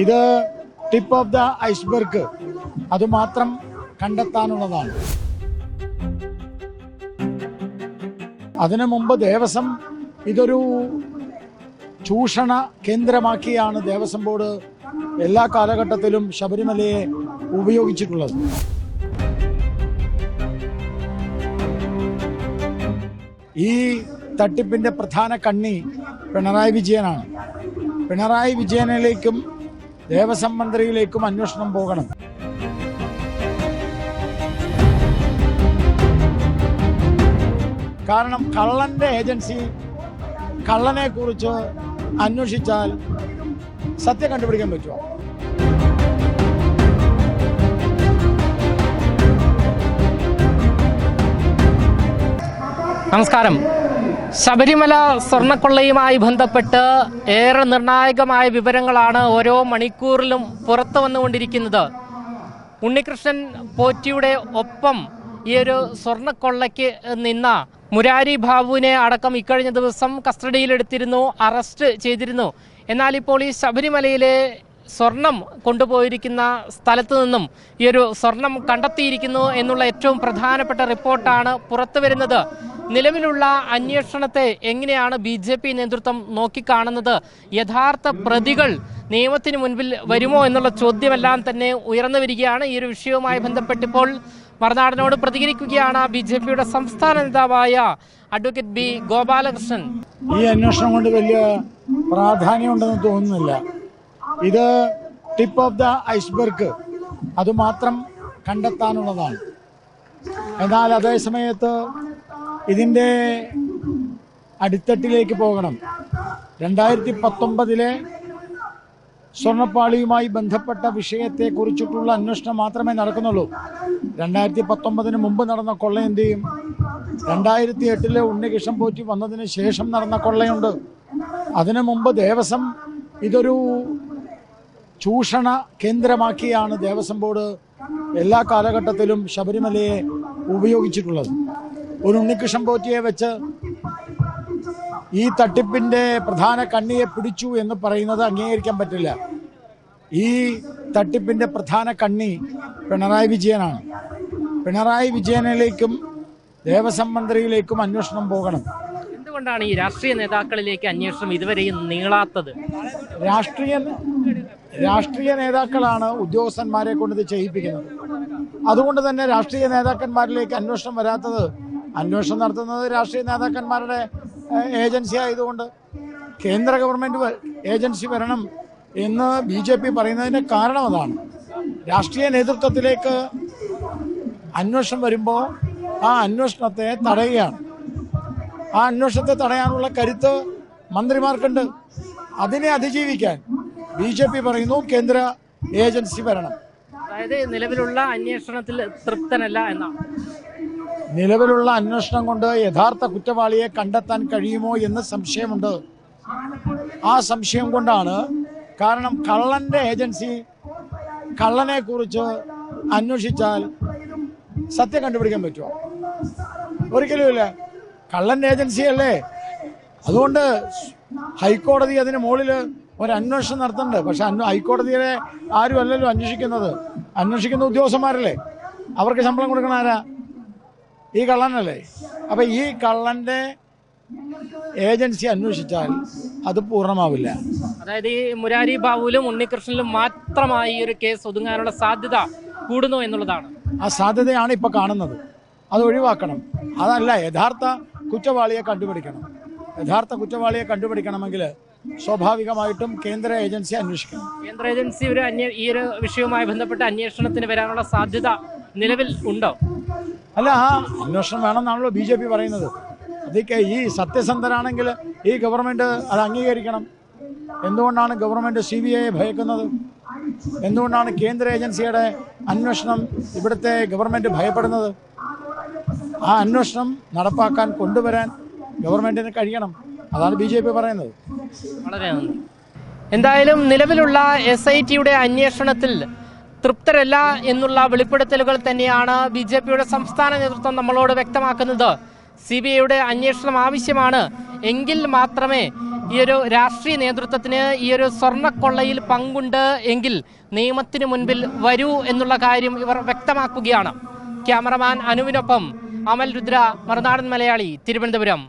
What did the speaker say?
ഇത് tip of the iceberg അതുമാത്രം കണ്ടെത്താനുള്ളതാണ്. അതിനു മുമ്പ് ദേവസ്വം ഇതൊരു ചൂഷണ കേന്ദ്രമാക്കിയാണ് ദേവസ്വം ബോർഡ് എല്ലാ കാലഘട്ടത്തിലും ശബരിമലയെ ഉപയോഗിച്ചിട്ടുള്ളത്. ഈ തട്ടിപ്പിന്റെ പ്രധാന കണ്ണി പിണറായി വിജയനാണ്. പിണറായി വിജയനിലേക്കും ദേവസ്വം മന്ത്രിയിലേക്കും അന്വേഷണം പോകണം. കാരണം കള്ളന്റെ ഏജൻസി കള്ളനെ കുറിച്ച് അന്വേഷിച്ചാൽ സത്യം കണ്ടുപിടിക്കാൻ പറ്റുമോ? നമസ്കാരം. ശബരിമല സ്വർണക്കൊള്ളയുമായി ബന്ധപ്പെട്ട് ഏറെ നിർണായകമായ വിവരങ്ങളാണ് ഓരോ മണിക്കൂറിലും പുറത്തു വന്നുകൊണ്ടിരിക്കുന്നത്. ഉണ്ണികൃഷ്ണൻ പോറ്റിയുടെ ഒപ്പം ഈ ഒരു സ്വർണക്കൊള്ളയ്ക്ക് നിന്ന മുരാരി ബാബുവിനെ അടക്കം ഇക്കഴിഞ്ഞ ദിവസം കസ്റ്റഡിയിലെടുത്തിരുന്നു അറസ്റ്റ് ചെയ്തിരുന്നു. എന്നാൽ ഇപ്പോൾ ഈ ശബരിമലയിലെ സ്വർണം കൊണ്ടുപോയിരിക്കുന്ന സ്ഥലത്തു നിന്നും ഈ ഒരു സ്വർണം കണ്ടെത്തിയിരിക്കുന്നു എന്നുള്ള ഏറ്റവും പ്രധാനപ്പെട്ട റിപ്പോർട്ടാണ് പുറത്തു വരുന്നത്. നിലവിലുള്ള അന്വേഷണത്തെ എങ്ങനെയാണ് ബി ജെ പി നേതൃത്വം നോക്കിക്കാണുന്നത്? യഥാർത്ഥ പ്രതികൾ നിയമത്തിന് മുൻപിൽ വരുമോ എന്നുള്ള ചോദ്യമെല്ലാം തന്നെ ഉയർന്നു വരികയാണ്. ഈ ഒരു വിഷയവുമായി ബന്ധപ്പെട്ടിപ്പോൾ മറുനാടനോട് പ്രതികരിക്കുകയാണ് ബി ജെ പിയുടെ സംസ്ഥാന നേതാവായ അഡ്വക്കേറ്റ് ബി ഗോപാലകൃഷ്ണൻ. ഈ അന്വേഷണം കൊണ്ട് വലിയ പ്രാധാന്യമുണ്ടെന്ന് തോന്നുന്നില്ല. ഇത് ടിപ്പ് ഓഫ് ദ ഐസ്ബർഗ് അത് മാത്രം കണ്ടെത്താനുള്ളതാണ്. എന്നാൽ അതേ സമയത്ത് ഇതിന്റെ അടിത്തട്ടിലേക്ക് പോകണം. രണ്ടായിരത്തി പത്തൊമ്പതിലെ സ്വർണപ്പാളിയുമായി ബന്ധപ്പെട്ട വിഷയത്തെ കുറിച്ചിട്ടുള്ള അന്വേഷണം മാത്രമേ നടക്കുന്നുള്ളൂ. രണ്ടായിരത്തി പത്തൊമ്പതിന് മുമ്പ് നടന്ന കൊള്ള രണ്ടായിരത്തി എട്ടിലെ ഉണ്ണികൃഷ്ണൻ പോറ്റി വന്നതിന് ശേഷം നടന്ന കൊള്ളയുണ്ട്. അതിനു മുമ്പ് ദേവസ്വം ഇതൊരു ചൂഷണ കേന്ദ്രമാക്കിയാണ് ദേവസ്വം ബോർഡ് എല്ലാ കാലഘട്ടത്തിലും ശബരിമലയെ ഉപയോഗിച്ചിട്ടുള്ളത്. ഒരു ഉണ്ണികൃഷ്ണൻ പോറ്റിയെ വെച്ച് ഈ തട്ടിപ്പിന്റെ പ്രധാന കണ്ണിയെ പിടിച്ചു എന്ന് പറയുന്നത് അംഗീകരിക്കാൻ പറ്റില്ല. ഈ തട്ടിപ്പിന്റെ പ്രധാന കണ്ണി പിണറായി വിജയനാണ്. പിണറായി വിജയനിലേക്കും ദേവസ്വം മന്ത്രിയിലേക്കും അന്വേഷണം പോകണം. എന്തുകൊണ്ടാണ് ഈ രാഷ്ട്രീയ നേതാക്കളിലേക്ക് അന്വേഷണം ഇതുവരെയും നീളാത്തത്? രാഷ്ട്രീയ രാഷ്ട്രീയ നേതാക്കളാണ് ഉദ്യോഗസ്ഥന്മാരെ കൊണ്ട് ഇത് ചെയ്യിപ്പിക്കുന്നത്. അതുകൊണ്ട് തന്നെ രാഷ്ട്രീയ നേതാക്കന്മാരിലേക്ക് അന്വേഷണം വരാത്തത് അന്വേഷണം നടത്തുന്നത് രാഷ്ട്രീയ നേതാക്കന്മാരുടെ ഏജൻസി ആയതുകൊണ്ട് കേന്ദ്ര ഗവൺമെന്റ് ഏജൻസി വരണം എന്ന് ബി ജെ പി പറയുന്നതിന്റെ കാരണം അതാണ്. രാഷ്ട്രീയ നേതൃത്വത്തിലേക്ക് അന്വേഷണം വരുമ്പോൾ ആ അന്വേഷണത്തെ തടയുകയാണ്. ആ അന്വേഷണത്തെ തടയാനുള്ള കരുത്ത് മന്ത്രിമാർക്കുണ്ട്. അതിനെ അതിജീവിക്കാൻ ബി ജെ പി പറയുന്നു കേന്ദ്ര ഏജൻസി വരണം. അതായത് നിലവിലുള്ള അന്വേഷണത്തിൽ തൃപ്തനല്ല എന്നാണ്. നിലവിലുള്ള അന്വേഷണം കൊണ്ട് യഥാർത്ഥ കുറ്റവാളിയെ കണ്ടെത്താൻ കഴിയുമോ എന്ന് സംശയമുണ്ട്. ആ സംശയം കൊണ്ടാണ് കാരണം കള്ളന്റെ ഏജൻസി കള്ളനെ കുറിച്ച് അന്വേഷിച്ചാൽ സത്യം കണ്ടുപിടിക്കാൻ പറ്റുമോ? ഒരിക്കലുമില്ല കള്ളന്റെ ഏജൻസി അല്ലേ? അതുകൊണ്ട് ഹൈക്കോടതി അതിന് മുകളിൽ ഒരു അന്വേഷണം നടത്തുന്നുണ്ട്. പക്ഷെ ഹൈക്കോടതിയെ ആരും അല്ലല്ലോ അന്വേഷിക്കുന്നത്. അന്വേഷിക്കുന്ന ഉദ്യോഗസ്ഥന്മാരല്ലേ? അവർക്ക് ശമ്പളം കൊടുക്കണ ആരാ? ഈ കള്ളനല്ലേ? അപ്പം ഈ കള്ളന്റെ ഏജൻസി അന്വേഷിച്ചാൽ അത് പൂർണമാവില്ല. അതായത് ഈ മുരാരി ബാബുവിലും ഉണ്ണികൃഷ്ണനിലും മാത്രമായി ഈ ഒരു കേസ് ഒതുങ്ങാനുള്ള സാധ്യത കൂടുന്നു എന്നുള്ളതാണ്. ആ സാധ്യതയാണ് ഇപ്പൊ കാണുന്നത്. അത് ഒഴിവാക്കണം. അതല്ല യഥാർത്ഥ കുറ്റവാളിയെ കണ്ടുപിടിക്കണം. യഥാർത്ഥ കുറ്റവാളിയെ കണ്ടുപിടിക്കണമെങ്കിൽ സ്വാഭാവികമായിട്ടും കേന്ദ്ര ഏജൻസി അന്വേഷിക്കണം. കേന്ദ്ര ഏജൻസി ഒരു അന്വേ ഈ ഒരു വിഷയവുമായി ബന്ധപ്പെട്ട് അന്വേഷണത്തിന് വരാനുള്ള സാധ്യത നിലവിൽ ഉണ്ടോ? അല്ല ആ അന്വേഷണം വേണമെന്നാണല്ലോ ബി ജെ പി പറയുന്നത്. അതൊക്കെ ഈ സത്യസന്ധരാണെങ്കിൽ ഈ ഗവൺമെന്റ് അത് അംഗീകരിക്കണം. എന്തുകൊണ്ടാണ് ഗവൺമെന്റ് സി ബി ഐയെ ഭയക്കുന്നത്? എന്തുകൊണ്ടാണ് കേന്ദ്ര ഏജൻസിയുടെ അന്വേഷണം ഇവിടുത്തെ ഗവൺമെന്റ് ഭയപ്പെടുന്നത്? ആ അന്വേഷണം നടപ്പാക്കാൻ കൊണ്ടുവരാൻ ഗവൺമെന്റിന് കഴിയണം. അതാണ് ബി ജെ പി പറയുന്നത്. വളരെ നന്ദി. എന്തായാലും നിലവിലുള്ള എസ് ഐ ടിയുടെ അന്വേഷണത്തിൽ തൃപ്തരല്ല എന്നുള്ള വെളിപ്പെടുത്തലുകൾ തന്നെയാണ് ബി ജെ പിയുടെ സംസ്ഥാന നേതൃത്വം നമ്മളോട് വ്യക്തമാക്കുന്നത്. സി ബി ഐയുടെ അന്വേഷണം ആവശ്യമാണ്. എങ്കിൽ മാത്രമേ ഈ ഒരു രാഷ്ട്രീയ നേതൃത്വത്തിന് ഈ ഒരു സ്വർണക്കൊള്ളയിൽ പങ്കുണ്ട് എങ്കിൽ നിയമത്തിന് മുൻപിൽ വരൂ എന്നുള്ള കാര്യം ഇവർ വ്യക്തമാക്കുകയാണ്. ക്യാമറമാൻ അനുവിനൊപ്പം അമൽ രുദ്ര മറുനാടൻ മലയാളി തിരുവനന്തപുരം.